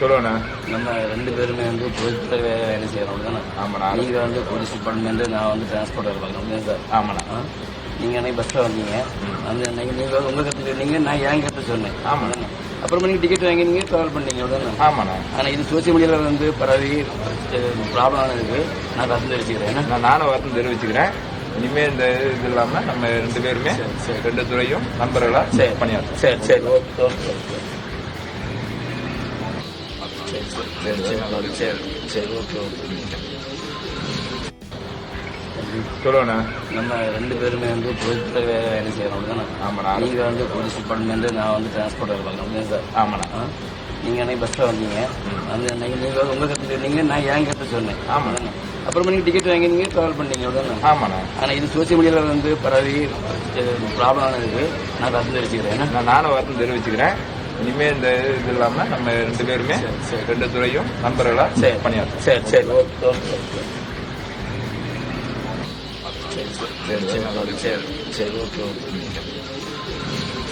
சொல்லுண்ணா நம்ம ரெண்டு பேருமே வந்து பொதுத்துறை வேலை செய்கிறோம் தானே? ஆமாண்ணா நீங்கள் வந்து போலீஸ் டிபார்ட்மெண்ட் நான் வந்து டிரான்ஸ்போர்ட் பார்க்குறோம் சார் ஆமாண்ணா ஆ? நீங்க அன்னைக்கு பஸ்ல வந்தீங்க. வந்து அன்னைக்கு நீங்க உங்க கத்து சொன்னீங்க நான் என் கத்து சொன்னேன். ஆமா. தானே? அப்புறமா நீங்க டிக்கெட் வாங்கி நீங்க டிராவல் பண்ணீங்க அவ்வளவுதானே ஆமாண்ணா ஆனா இது சோசியல் மீடியால வந்து பரவி ப்ராப்ளம் ஆனதுக்கு நான் கத்து தெரிவிச்சுக்கிறேன் நான் நானும் வருத்தம் தெரிவிச்சுக்கிறேன் இனிமே இந்த இது இல்லாம நம்ம ரெண்டு பேருமே ரெண்டு துறையும் நண்பர்களா சரி. பணியாற்றும் சரி சரி. Okay okay. சரி சரி சரி சரி சரி சரி ஓகே சொல்லுண்ணா. நம்ம ரெண்டு பேருமே வந்து பொதுத்துறை வேலை செய்கிறோம் தானே ஆமாண்ணா. நீங்க வந்து போலீஸ் டிபார்ட்மெண்ட் நான் வந்து டிரான்ஸ்போர்ட் பார்க்குறோம் சார்? ஆமாண்ணா. ஆ? நீங்க அன்னைக்கு பஸ்ல வந்தீங்க. வந்து அன்னைக்கு நீங்க உங்க கத்து சொன்னீங்க நான் என் கத்து சொன்னேன். ஆமா. தானே? அப்புறமா நீங்க டிக்கெட் வாங்கி நீங்க டிராவல் பண்ணீங்க. அவ்வளவுதானே ஆமாண்ணா. ஆனா இது சோசியல் மீடியால வந்து பரவி ப்ராப்ளம் ஆனதுக்கு நான் கத்து தெரிவிச்சுக்கிறேன் நானும் வருத்தம் தெரிவிச்சுக்கிறேன். இனிமே இந்த இது இல்லாம நம்ம ரெண்டு பேருமே ரெண்டு துறையும் நண்பர்களா பணியாற்றும் சரி சரி ஓகே. Okay okay. சரி. சரி சரி. சரி சரி. Okay okay.